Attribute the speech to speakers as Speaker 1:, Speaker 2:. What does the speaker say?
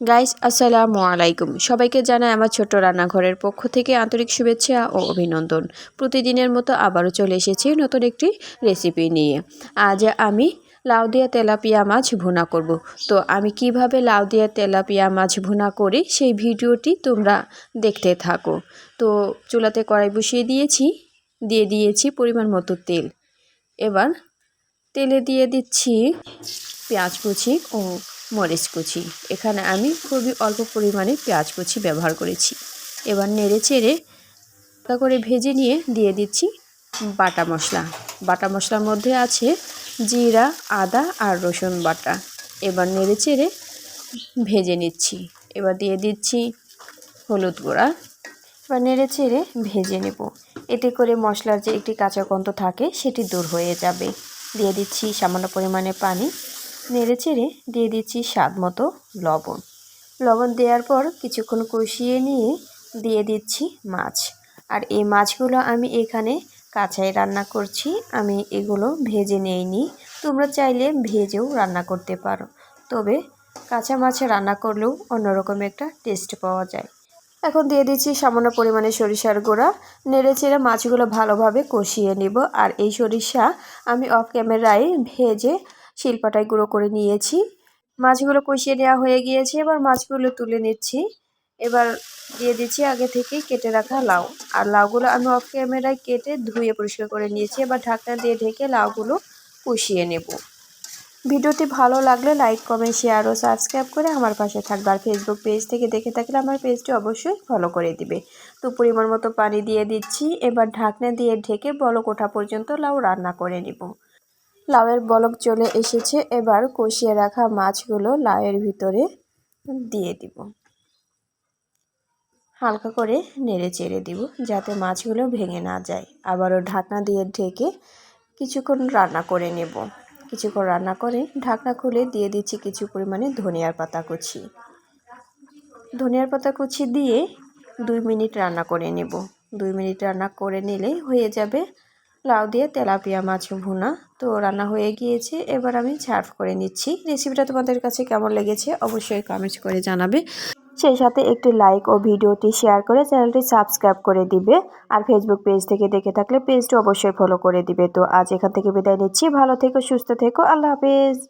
Speaker 1: Guys, আসসালামু আলাইকুম। সবাইকে জানাই আমার ছোট্ট রান্নাঘরের পক্ষ থেকে আন্তরিক শুভেচ্ছা ও অভিনন্দন। প্রতিদিনের মতো আবারও চলে এসেছি নতুন একটি রেসিপি নিয়ে। আজ আমি লাউ দিয়ে তেলাপিয়া মাছ ভুনা করব। তো আমি কীভাবে লাউ দিয়ে তেলাপিয়া মাছ ভুনা করি সেই ভিডিওটি তোমরা দেখতে থাকো। তো চুলাতে কড়াই বসিয়ে দিয়েছি, দিয়ে দিয়েছি পরিমাণ মতো তেল। এবার তেলে দিয়ে দিচ্ছি পেঁয়াজ কুচি ও মরিচ কুচি। এখানে আমি খুবই অল্প পরিমাণে পেঁয়াজ কুচি ব্যবহার করেছি। এবার নেড়ে চেড়ে হালকা করে ভেজে নিয়ে দিয়ে দিচ্ছি বাটা মশলা। বাটা মশলার মধ্যে আছে জিরা, আদা আর রসুন বাটা। এবার নেড়ে চেড়ে ভেজে নিচ্ছি। এবার দিয়ে দিচ্ছি হলুদ গুঁড়া। এবার নেড়ে চেড়ে ভেজে নেব। এতে করে মশলার যে একটি কাঁচা গন্ধ থাকে সেটি দূর হয়ে যাবে। দিয়ে দিচ্ছি সামান্য পরিমাণে পানি। নেড়ে চেড়ে দিয়ে দিচ্ছি স্বাদ মতো লবণ। লবণ দেওয়ার পর কিছুক্ষণ কষিয়ে নিয়ে দিয়ে দিচ্ছি মাছ। আর এই মাছগুলো আমি এখানে কাঁচাই রান্না করছি। আমি এগুলো ভেজে নিইনি। তোমরা চাইলে ভেজেও রান্না করতে পারো। তবে কাঁচা মাছে রান্না করলেও অন্যরকম একটা টেস্ট পাওয়া যায়। এখন দিয়ে দিচ্ছি সামান্য পরিমাণে সরিষার গুঁড়া। নেড়ে চেড়ে মাছগুলো ভালোভাবে কষিয়ে নিব। আর এই সরিষা আমি অফ ক্যামেরায় ভেজে শিলপাটায় গুঁড়ো করে নিয়েছি। মাছগুলো কষিয়ে নেওয়া হয়ে গিয়েছে, এবার মাছগুলো তুলে নিচ্ছি। এবার দিয়ে দিচ্ছি আগে থেকে কেটে রাখা লাউ। আর লাউগুলো আমি অফ ক্যামেরায় কেটে ধুয়ে পরিষ্কার করে নিয়েছি। এবার ঢাকনা দিয়ে ঢেকে লাউগুলো কষিয়ে নেব। ভিডিওটি ভালো লাগলে লাইক কমেন্ট শেয়ার ও সাবস্ক্রাইব করে আমার পাশে থাকবে। আর ফেসবুক পেজ থেকে দেখে থাকলে আমার পেজটি অবশ্যই ফলো করে দিবে। তো পরিমাণ মতো পানি দিয়ে দিচ্ছি। এবার ঢাকনা দিয়ে ঢেকে বলক ওঠা পর্যন্ত লাউ রান্না করে নিব। লাউয়ের বলক চলে এসেছে, এবার কষিয়ে রাখা মাছগুলো লাউয়ের ভিতরে দিয়ে দিব। হালকা করে নেড়ে চেড়ে দিব যাতে মাছগুলো ভেঙে না যায়। আবারও ঢাকনা দিয়ে ঢেকে কিছুক্ষণ রান্না করে নেব। কিছুক্ষণ রান্না করে ঢাকনা খুলে দিয়ে দিচ্ছি কিছু পরিমাণে ধনিয়ার পাতা কুচি। ধনিয়ার পাতা কুচি দিয়ে দুই মিনিট রান্না করে নেব। দুই মিনিট রান্না করে নিলেই হয়ে যাবে লাউ দিয়ে তেলাপিয়া মাছ ভুনা। তো রান্না হয়ে গিয়েছে। এবার আমি সার্ভ করে নিচ্ছি। রেসিপিটা তোমাদের কাছে কেমন লেগেছে অবশ্যই কমেন্ট করে জানাবে। সেই সাথে একটি লাইক ও ভিডিওটি শেয়ার করে চ্যানেলটি সাবস্ক্রাইব করে দিবে। আর ফেসবুক পেজ থেকে দেখে থাকলে পেজটি অবশ্যই ফলো করে দিবে। তো আজ এখান থেকে বিদায় নিচ্ছি। ভালো থেকো, সুস্থ থেকো। আল্লাহ হাফেজ।